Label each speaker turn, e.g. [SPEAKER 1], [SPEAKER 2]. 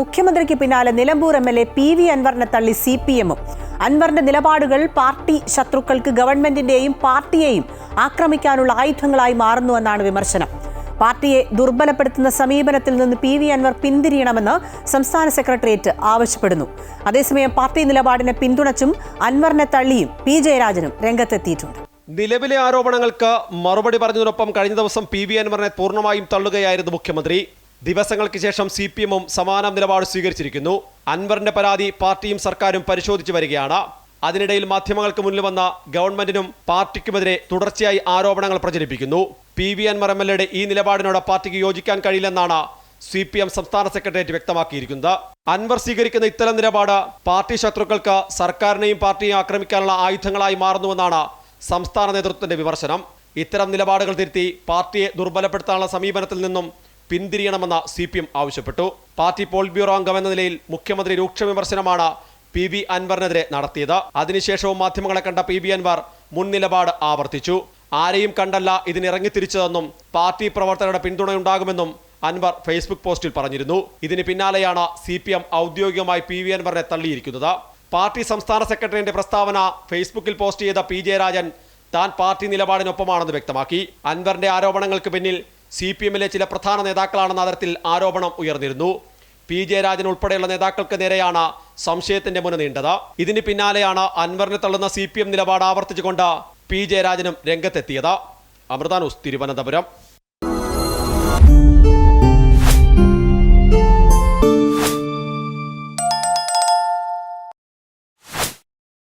[SPEAKER 1] മുഖ്യമന്ത്രിക്ക് പിന്നാലെ Nilambur M L A P V അൻവറിനെ തള്ളി സി പി എമ്മും. അൻവറിന്റെ നിലപാടുകൾ പാർട്ടി ശത്രുക്കൾക്ക് ഗവൺമെന്റിന്റെയും പാർട്ടിയെയും ആക്രമിക്കാനുള്ള ആയുധങ്ങളായി മാറുന്നുവെന്നാണ് വിമർശനം. പാർട്ടിയെ ദുർബലപ്പെടുത്തുന്ന സമീപനത്തിൽ നിന്ന് പി വി അൻവർ പിന്തിരിയണമെന്ന് സംസ്ഥാന സെക്രട്ടേറിയറ്റ് ആവശ്യപ്പെടുന്നു. അതേസമയം പാർട്ടി നിലപാടിനെ പിന്തുണച്ചും അൻവറിനെ തള്ളിയും പി ജയരാജനും രംഗത്തെത്തിയിട്ടുണ്ട്.
[SPEAKER 2] നിലവിലെ ആരോപണങ്ങൾക്ക് മറുപടി പറഞ്ഞതിനൊപ്പം കഴിഞ്ഞ ദിവസം പി വി അൻവറിനെ പൂർണമായും തള്ളുകയായിരുന്നു മുഖ്യമന്ത്രി. ദിവസങ്ങൾക്ക് ശേഷം സി പി എമ്മും സമാന നിലപാട് സ്വീകരിച്ചിരിക്കുന്നു. അൻവറിന്റെ പരാതി പാർട്ടിയും സർക്കാരും പരിശോധിച്ചു വരികയാണ്. അതിനിടയിൽ മാധ്യമങ്ങൾക്ക് മുന്നിൽ വന്ന ഗവൺമെന്റിനും പാർട്ടിക്കുമെതിരെ തുടർച്ചയായി ആരോപണങ്ങൾ പ്രചരിപ്പിക്കുന്നു. P V Anvar M L ഈ നിലപാടിനോട് പാർട്ടിക്ക് യോജിക്കാൻ കഴിയില്ലെന്നാണ് സി പി എം സംസ്ഥാന സെക്രട്ടേറിയറ്റ് വ്യക്തമാക്കിയിരിക്കുന്നത്. അൻവർ സ്വീകരിക്കുന്ന ഇത്തരം നിലപാട് പാർട്ടി ശത്രുക്കൾക്ക് സർക്കാരിനെയും പാർട്ടിയെയും ആക്രമിക്കാനുള്ള ആയുധങ്ങളായി മാറുന്നുവെന്നാണ് സംസ്ഥാന നേതൃത്വത്തിന്റെ വിമർശനം. ഇത്തരം നിലപാടുകൾ തിരുത്തി പാർട്ടിയെ ദുർബലപ്പെടുത്താനുള്ള സമീപനത്തിൽ നിന്നും പിന്തിരിയണമെന്ന് സി പി എം ആവശ്യപ്പെട്ടു. പാർട്ടി പോളിറ്റ് ബ്യൂറോ അംഗമെന്ന നിലയിൽ മുഖ്യമന്ത്രി രൂക്ഷ വിമർശനമാണ് പി വി അൻവറിനെതിരെ നടത്തിയത്. അതിനുശേഷവും മാധ്യമങ്ങളെ കണ്ട പി വി അൻവർ മുൻ നിലപാട് ആവർത്തിച്ചു. ആരെയും കണ്ടല്ല ഇതിനിറങ്ങിത്തിരിച്ചതെന്നും പാർട്ടി പ്രവർത്തകരുടെ പിന്തുണയുണ്ടാകുമെന്നും അൻവർ ഫേസ്ബുക്ക് പോസ്റ്റിൽ പറഞ്ഞിരുന്നു. ഇതിന് പിന്നാലെയാണ് സി പി എം ഔദ്യോഗികമായി പി വി അൻവറിനെ തള്ളിയിരിക്കുന്നത്. പാർട്ടി സംസ്ഥാന സെക്രട്ടറിയുടെ പ്രസ്താവന ഫേസ്ബുക്കിൽ പോസ്റ്റ് ചെയ്ത പി ജയരാജൻ താൻ പാർട്ടി നിലപാടിനൊപ്പമാണെന്ന് വ്യക്തമാക്കി. അൻവറിന്റെ ആരോപണങ്ങൾക്ക് പിന്നിൽ സി പി എമ്മിലെ ചില പ്രധാന നേതാക്കളാണെന്ന തരത്തിൽ ആരോപണം ഉയർന്നിരുന്നു. പി ജയരാജൻ ഉൾപ്പെടെയുള്ള നേതാക്കൾക്ക് നേരെയാണ് സംശയത്തിന്റെ മുന നീണ്ടത്. ഇതിന് പിന്നാലെയാണ് അൻവറിനെ തള്ളുന്ന സി പി എം നിലപാട് ആവർത്തിച്ചുകൊണ്ട് പി ജയരാജനും രംഗത്തെത്തിയത്. അമൃതാനൂസ് തിരുവനന്തപുരം.